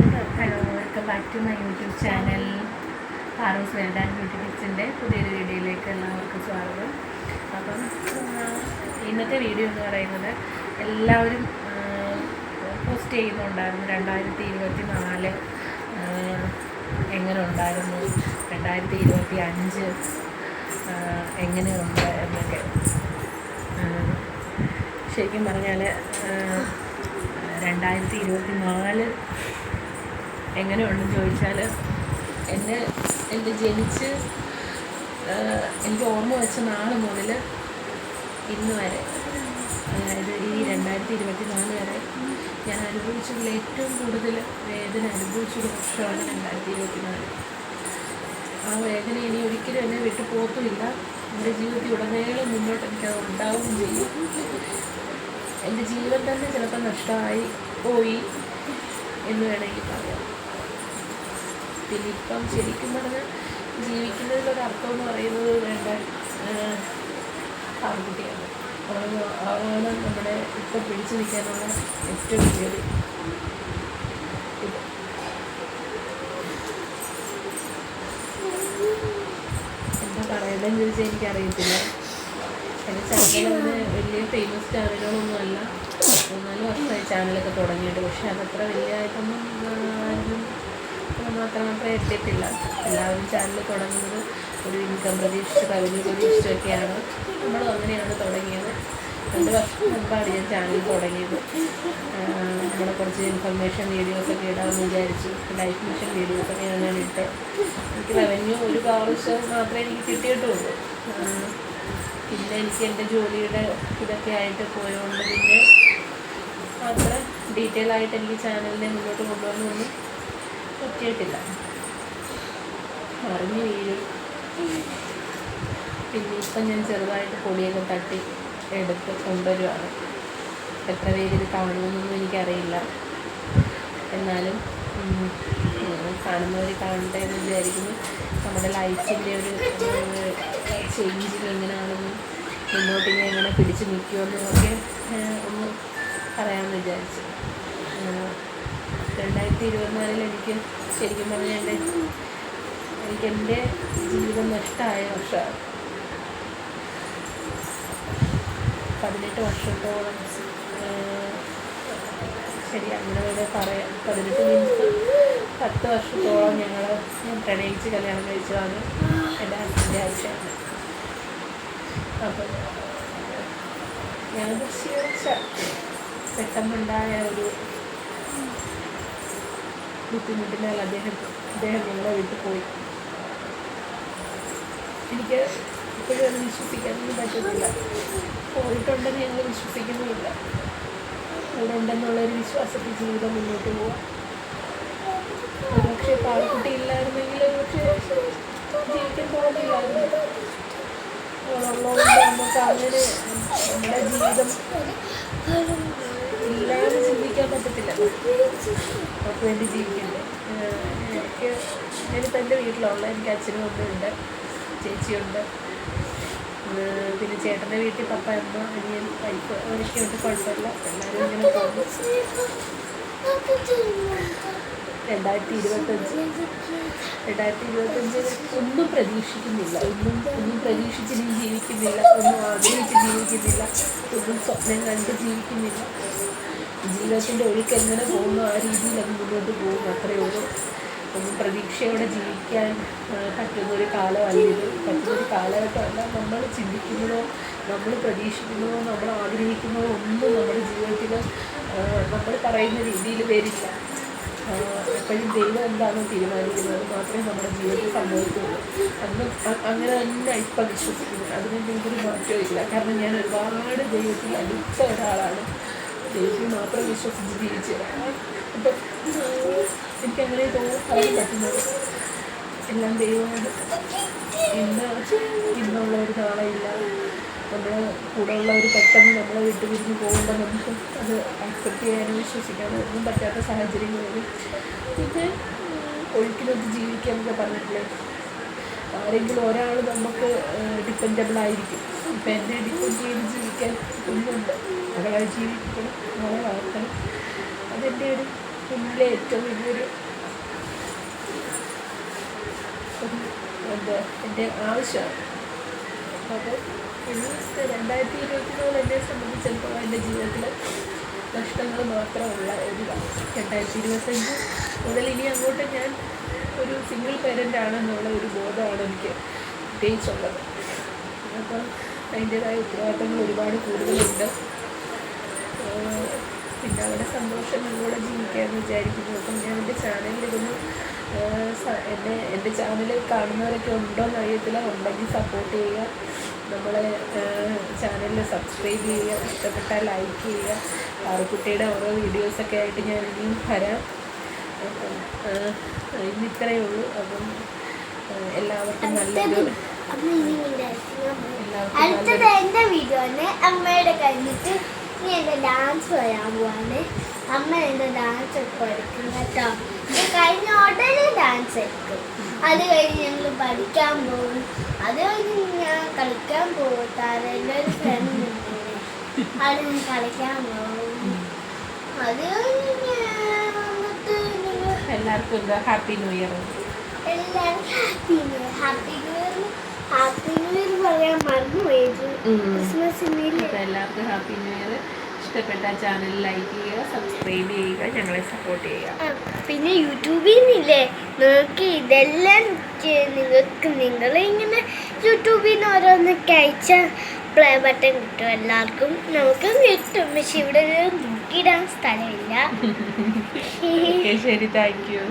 Welcome back to my YouTube channel. Paru's world and beauty ടിപ്സിന്റെ പുതിയൊരു വീഡിയോയിലേക്ക് എല്ലാവർക്കും സ്വാഗതം. അപ്പം ഇന്നത്തെ വീഡിയോ എന്ന് പറയുന്നത് എല്ലാവരും പോസ്റ്റ് ചെയ്യുന്നുണ്ടായിരുന്നു രണ്ടായിരത്തി ഇരുപത്തി നാല് എങ്ങനെ ഉണ്ടായിരുന്നു രണ്ടായിരത്തി ഇരുപത്തി അഞ്ച് എങ്ങനെയുണ്ട് എന്നൊക്കെ. ശരിക്കും പറഞ്ഞാൽ രണ്ടായിരത്തി ഇരുപത്തി നാല് എങ്ങനെയുണ്ടെന്ന് ചോദിച്ചാൽ എന്നെ എന്റെ ജനിച്ച് എനിക്ക് ഓർമ്മ വെച്ച നാൾ മുതൽ ഇന്ന് വരെ. അതായത് ഈ രണ്ടായിരത്തി ഇരുപത്തി നാല് വരെ ഞാൻ അനുഭവിച്ചതിൽ ഏറ്റവും കൂടുതൽ വേദന അനുഭവിച്ചൊരു വർഷമാണ് രണ്ടായിരത്തി ഇരുപത്തി നാല് ആ വേദന ഇനി ഒരിക്കലും എന്നെ വിട്ടു പോകത്തുമില്ല. എന്റെ ജീവിതത്തിൽ ഉടനീളം മുന്നോട്ട് എനിക്കത് ഉണ്ടാവുകയും ചെയ്യും. എന്റെ ജീവൻ തന്നെ ചിലപ്പോൾ നഷ്ടമായി പോയി എന്ന് വേണമെങ്കിൽ പറയാം. പിന്നെ ഇപ്പം ശരിക്കും പറഞ്ഞാൽ ജീവിക്കുന്നതിലൊരു അർത്ഥം എന്ന് പറയുന്നത് വേണ്ട ആൺകുട്ടിയാണ്. അവന് നമ്മുടെ ഇപ്പം പിടിച്ചു നിൽക്കാനുള്ള ഏറ്റവും വലിയൊരു എന്താ പറയണമെന്ന് ചോദിച്ചാൽ എനിക്കറിയത്തില്ല. എന്റെ ചാനലങ്ങനെ വലിയ ഫേമസ് ചാനലുകളൊന്നും അല്ല മൂന്നാൽ വർഷമായി ചാനലൊക്കെ തുടങ്ങിയിട്ട്. പക്ഷെ അതത്ര വലിയ ആയിട്ടൊന്നും ആരും നമ്മൾ അത്രമാത്രം എത്തിയിട്ടില്ല എല്ലാവരും ചാനൽ തുടങ്ങുന്നത് ഒരു ഇൻകം പ്രതീക്ഷിച്ച് റവന്യൂ പ്രതീക്ഷിച്ചൊക്കെയാണ്. നമ്മൾ അങ്ങനെയാണ് തുടങ്ങിയത്. രണ്ട് വർഷം മുമ്പാണ് ഞാൻ ചാനൽ തുടങ്ങിയത്. നമ്മുടെ കുറച്ച് ഇൻഫർമേഷൻ വീഡിയോസൊക്കെ ഇടാമെന്ന് വിചാരിച്ചു. ലൈഫ് മിഷൻ വീഡിയോസൊക്കെ ഞാൻ ഇട്ട്. എനിക്ക് റവന്യൂ ഒരു പ്രാവശ്യം മാത്രമേ എനിക്ക് കിട്ടിയിട്ടുള്ളൂ. പിന്നെ എനിക്ക് എന്റെ ജോലിയുടെ ഇതൊക്കെ ആയിട്ട് പോയതുകൊണ്ട് പിന്നെ അത്ര ഡീറ്റെയിൽ ആയിട്ട് എനിക്ക് ചാനലിനെ മുന്നോട്ട് കൊണ്ടുവന്നൊന്നും പറ്റിയിട്ടില്ല മറിഞ്ഞ് വീഴും. പിന്നെ ഇപ്പം ഞാൻ ചെറുതായിട്ട് പൊടിയൊക്കെ തട്ടി എടുത്ത് കൊണ്ടുവരുവാണ്. എത്ര പേര് ഇത് കാണുമെന്നൊന്നും എനിക്കറിയില്ല. എന്നാലും കാണുന്നവർ കാണട്ടെ എന്ന് വിചാരിക്കുന്നു. നമ്മുടെ ലൈഫിന്റെ ഒരു ചേഞ്ചിൽ എങ്ങനെയാണെന്നും മുന്നോട്ട് ഇനി എങ്ങനെ പിടിച്ച് നിൽക്കുമെന്നും ഒക്കെ ഒന്ന് പറയാമെന്ന് വിചാരിച്ചു. രണ്ടായിരത്തി ഇരുപത്തിനാലിൽ എനിക്ക് ശരിക്കും പറഞ്ഞാൽ എനിക്ക് എന്റെ ജീവിതം നഷ്ടമായ വർഷമാണ്. പതിനെട്ട് വർഷത്തോളം ശരി അങ്ങനെ വേണേൽ പറയാം. പതിനെട്ട് മീൻസ് പത്ത് വർഷത്തോളം ഞങ്ങൾ പ്രണയിച്ച് കല്യാണം കഴിച്ചതാണ് എന്റെ അച്ഛന്റെ ആവശ്യമാണ് അപ്പം യാദൃശ്യവശ പെട്ടെന്നുണ്ടായ ഒരു ബുദ്ധിമുട്ടിനാൽ അദ്ദേഹം അദ്ദേഹം ഞങ്ങളെ വിട്ടു പോയി. എനിക്ക് ഇപ്പോഴും അത് വിശ്വസിക്കാനൊന്നും പറ്റുന്നില്ല പോയിട്ടുണ്ടെന്ന് ഞങ്ങൾ വിശ്വസിക്കുന്നുമില്ല. കൂടെ ഉണ്ടെന്നുള്ളൊരു വിശ്വാസത്തിൽ ജീവിതം മുന്നോട്ട് പോവാം. ഒരുപക്ഷെ പാവക്കുട്ടി ഇല്ലായിരുന്നെങ്കിൽ പക്ഷേ ജീവിക്കാൻ പോകുന്നില്ലായിരുന്നു നമുക്ക് അങ്ങനെ നമ്മുടെ ജീവിതം ഇല്ലാതെ ചിന്തിക്കാൻ പറ്റത്തില്ല. അവർക്ക് വേണ്ടി ജീവിക്കണ്ടേ എനിക്ക് ഞാനിപ്പോൾ എന്റെ വീട്ടിലുള്ള എനിക്ക് അച്ഛനും അമ്മയുണ്ട് ചേച്ചിയുണ്ട്. പിന്നെ ചേട്ടന്റെ വീട്ടിൽ പപ്പ അമ്മ അനിയൻ വൈഫ് അവരൊക്കെ ഉണ്ട് കുഴപ്പമില്ല. എല്ലാവരും ഇങ്ങനെ പോകുന്നു. രണ്ടായിരത്തി ഇരുപത്തഞ്ച്. രണ്ടായിരത്തി ഇരുപത്തഞ്ച് ഒന്നും പ്രതീക്ഷിക്കുന്നില്ല. ഒന്നും ഒന്നും പ്രതീക്ഷിച്ച് ജീവിക്കുന്നില്ല. ഒന്നും ആഗ്രഹിച്ച് ജീവിക്കുന്നില്ല. ഒന്നും സ്വപ്നം കണ്ട് ജീവിക്കുന്നില്ല. ജീവിതത്തിന്റെ ഒഴുക്ക് എങ്ങനെ പോകുന്നു ആ രീതിയിൽ അത് മുന്നോട്ട് പോകും. അത്രയേ ഉള്ളൂ. ഒന്നും പ്രതീക്ഷയോടെ ജീവിക്കാൻ പറ്റുന്നൊരു കാലമല്ല ഇത്. പറ്റുന്ന ഒരു കാലഘട്ടമല്ല നമ്മൾ ചിന്തിക്കുന്നതോ നമ്മൾ പ്രതീക്ഷിക്കുന്നതോ നമ്മൾ ആഗ്രഹിക്കുന്നതോ ഒന്നും നമ്മുടെ ജീവിതത്തിൽ നമ്മൾ പറയുന്ന രീതിയിൽ വരില്ല. എപ്പോഴും ദൈവം എന്താണോ തീരുമാനിക്കുന്നത്? മാത്രമേ നമ്മുടെ ജീവിതത്തിൽ സംഭവിക്കുള്ളൂ അന്ന് അങ്ങനെ തന്നെ ഇപ്പം വിശ്വസിക്കുന്നത് അതിനെന്തെങ്കിലും മാറ്റവും കാരണം ഞാൻ ഒരുപാട് ദൈവത്തിൽ അടുത്ത ഒരാളാണ്. മാത്രം വിശ്വസിച്ച് ജീവിച്ച്. അപ്പം എനിക്കങ്ങനെ തോന്നാൻ പറ്റുന്നത് എല്ലാം ദൈവമാണ്. ഇന്ന് ഇന്നുള്ള ഒരു നാളെയില്ല. നമ്മുടെ കൂടെ ഉള്ളവർ പെട്ടെന്ന് നമ്മളെ വിട്ടു പിരിഞ്ഞ് പോകുമ്പോൾ നമുക്ക് അത് അക്സെപ്റ്റ് ചെയ്യാനും വിശ്വസിക്കാനും ഒന്നും പറ്റാത്ത സാഹചര്യങ്ങളിൽ പിന്നെ ഉം, ഒഴുക്കിനൊത്ത് ജീവിക്കുക എന്നൊക്കെ പറഞ്ഞിട്ടില്ലേ. ആരെങ്കിലും ഒരാൾ നമുക്ക് ഡിപ്പെൻഡബിൾ ആയിരിക്കും. ഡിപ്പെൻഡ് ചെയ്ത് ജീവിക്കാൻ ഒന്നുണ്ട് മകളെ ജീവിക്കണം മകളെ വളർത്തണം. അതെന്റെ ഒരു ഉള്ളിലെ ഏറ്റവും വലിയൊരു എന്താ എന്റെ ആവശ്യമാണ്. അപ്പോൾ ഇനി രണ്ടായിരത്തി ഇരുപത്തി നാല് എന്നെ സംബന്ധിച്ചിടത്തോളം എന്റെ ജീവിതത്തിൽ നഷ്ടങ്ങൾ മാത്രമുള്ള ഒരു രണ്ടായിരത്തി ഇരുപത്തഞ്ച് മുതൽ ഇനി അങ്ങോട്ട് ഞാൻ ഒരു സിംഗിൾ പേരന്റ് ആണെന്നുള്ള ഒരു ബോധമാണ് എനിക്ക് പ്രത്യേകിച്ചുള്ളത് അപ്പം അതിന്റേതായ ഉത്തരവാദിത്തങ്ങൾ ഒരുപാട് കൂടുതലുണ്ട്. പിന്നെ അവരുടെ സന്തോഷങ്ങളിലൂടെ ജീവിക്കാമെന്ന് വിചാരിക്കുന്നു. അപ്പം ഞാൻ എന്റെ ചാനലിൽ ഇതൊന്ന് എന്നെ എന്റെ ചാനൽ കാണുന്നവരൊക്കെ ഉണ്ടോ എന്ന് അറിയത്തില്ല. ഉണ്ടെങ്കിൽ സപ്പോർട്ട് ചെയ്യുക. നമ്മളെ ചാനലിൽ സബ്സ്ക്രൈബ് ചെയ്യുക. ഇഷ്ടപ്പെട്ടാൽ ലൈക്ക് ചെയ്യുക. ആറുകുട്ടിയുടെ ഓരോ വീഡിയോസൊക്കെ ആയിട്ട് ഞാൻ ഇനിയും വരാം. അപ്പം ഇന്നിത്രയേ ഉള്ളൂ. അപ്പം എല്ലാവർക്കും നല്ലൊരു അടുത്തത് എന്റെ എന്റെ വീഡിയോ ആണ്. അമ്മയുടെ കഴിഞ്ഞിട്ട് ഇനി എന്റെ ഡാൻസ് വരാൻ പോവാണ്. അമ്മ എന്റെ ഡാൻസ് ഒക്കെ എടുക്കും കേട്ടോ. കഴിഞ്ഞ ഉടനെ ഡാൻസ് എടുക്കും. അത് കഴിഞ്ഞ് ഞങ്ങൾ പഠിക്കാൻ പോകും. അത് കഴിഞ്ഞ് ഞാൻ കളിക്കാൻ പോകും. താരന്റെ ഒരു ഫ്രണ്ട് അത് ഞാൻ കളിക്കാൻ പോകും. അത് കഴിഞ്ഞ് എല്ലാവർക്കും ഹാപ്പി ന്യൂ ഇയർ എല്ലാവർക്കും happy new happy happy new year പറയാൻ ക്രിസ്മസിന് എല്ലാവർക്കും ഹാപ്പി ന്യൂ ഇയർ. ഇഷ്ടപ്പെട്ട ചാനൽ ലൈക്ക് ചെയ്യുക സബ്സ്ക്രൈബ് ചെയ്യുക ഞങ്ങളെ സപ്പോർട്ട് ചെയ്യുക. പിന്നെ യൂട്യൂബിൽ നിന്നില്ലേ നിങ്ങൾക്ക് ഇതെല്ലാം നിങ്ങൾക്ക് നിങ്ങൾ ഇങ്ങനെ യൂട്യൂബിൽ നിന്ന് ഓരോന്നൊക്കെ അയച്ച പ്ലേ ബട്ടൺ കിട്ടും. എല്ലാവർക്കും നമുക്കും കിട്ടും. പക്ഷെ ഇവിടെ ഒരു നോക്കിയിടാൻ സ്ഥലമില്ല. ശരി. Thank you